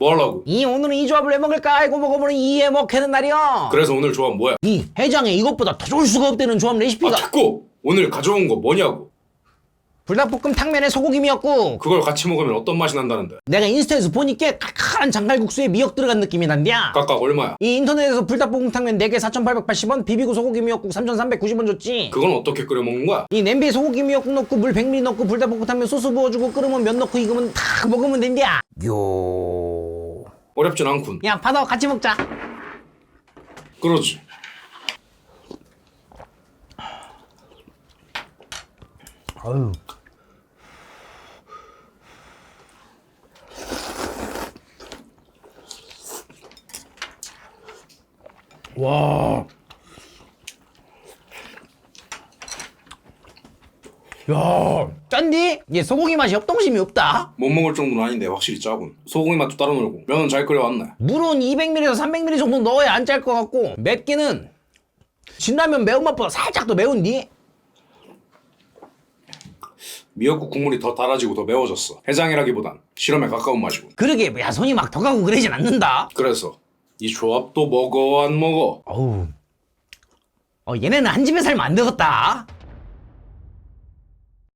뭐 하려고? 이 오늘은 이 조합을 왜 먹을까 알고 먹어보는 이해 먹해는 날이야. 그래서 오늘 조합 뭐야? 이 해장에 이것보다 더 좋을 수가 없다는 조합 아 레시피가 됐고 오늘 가져온 거 뭐냐고 불닭볶음 탕면에 소고기 미역국. 그걸 같이 먹으면 어떤 맛이 난다는데 내가 인스타에서 보니까 칼칼한 장갈국수에 미역 들어간 느낌이 난디야. 각각 얼마야? 이 인터넷에서 불닭볶음 탕면 4개 4,880원, 비비고 소고기 미역국 3,390원 줬지. 그건 어떻게 끓여 먹는 거야? 이 냄비에 소고기 미역국 넣고 물 100ml 넣고 불닭볶음 탕면 소스 부어주고 끓으면 면 넣고 익으면 탁 먹으면 된디야. 요. 어렵진 않군 야, 받아 같이 먹자. 그러지 아유. 와. 야, 짠디? 얘 소고기 맛이 협동심이 없다. 못 먹을 정도는 아닌데 확실히 짜군 소고기 맛도 따로 놀고 면은 잘 끓여왔네 물은 200ml에서 300ml 정도 넣어야 안 짤 것 같고 맵기는 진라면 매운맛보다 살짝 더 매운디? 미역국 국물이 더 달아지고 더 매워졌어 해장이라기보단 실험에 가까운 맛이군 그러게 야 손이 막 더 가고 그러진 않는다. 그래서 이 조합도 먹어 안 먹어 어우. 어, 얘네는 한 집에 살면 안 되겠다.